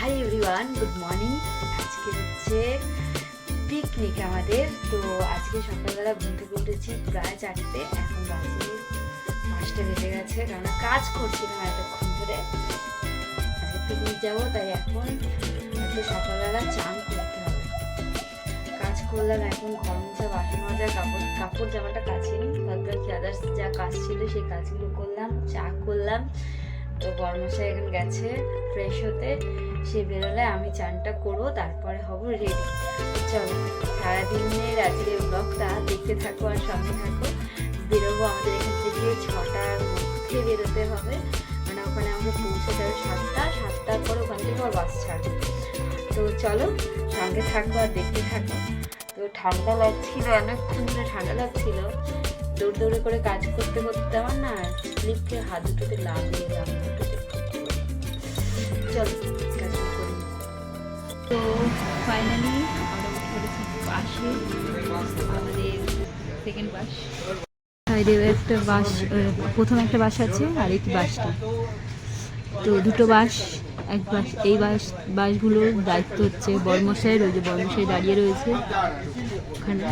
Hi everyone good morning আজকে হচ্ছে picnic আমাদের। তো আজকে সকালবেলা ঘুম থেকে উঠেছি প্রায় চারটে, এখন বাজে পাঁচটা বেজে গেছে, কারণ কাজ করছিলাম এতক্ষণ ধরে। আজকে পিকনিক যাব, তাই এখন আজকে সকালবেলা চান করতে হবে। কাজ করলাম এখন ঘর মোছা বাসন মাজা, কাপড় কাপড় জামাটা কাচিনি তারপর কি আদার্স যা কাজ ছিল সেই কাজগুলো করলাম, চা করলাম। তো বর্মশাই এখন গেছে ফ্রেশ হতে। সে বেরোলে আমি চানটা করব, তারপরে হব রেডি চলো, সারাদিনের আজকের ব্লগটা দেখতে থাকো আর সঙ্গে থাকো। বেরোবো আমাদের এখান থেকে ছটার মধ্যে বেরোতে হবে। মানে ওখানে আমাকে পৌঁছাতে হবে সাতটা, সাতটার পরে ওখান থেকে আবার বাস ছাড়বে। তো চলো, সঙ্গে থাকো আর দেখতে থাকো তো ঠান্ডা লাগছিল, অনেকক্ষণ ধরে ঠান্ডা লাগছিল। দৌড় দৌড়ে করে কাজ করতে করতে আমার না স্লিপকে হাত দুটোতে লাগিয়ে চলো তো ফাইনালি আমরা আমাদের সেকেন্ড বাস। একটা বাস প্রথম একটা বাস আছে আর এই বাসটা। তো দুটো বাস, এক বাস, এই বাস, বাসগুলোর দায়িত্ব হচ্ছে বর্মশাইয়ের, ওই যে বর্মশাই দাঁড়িয়ে রয়েছে। ওখানে।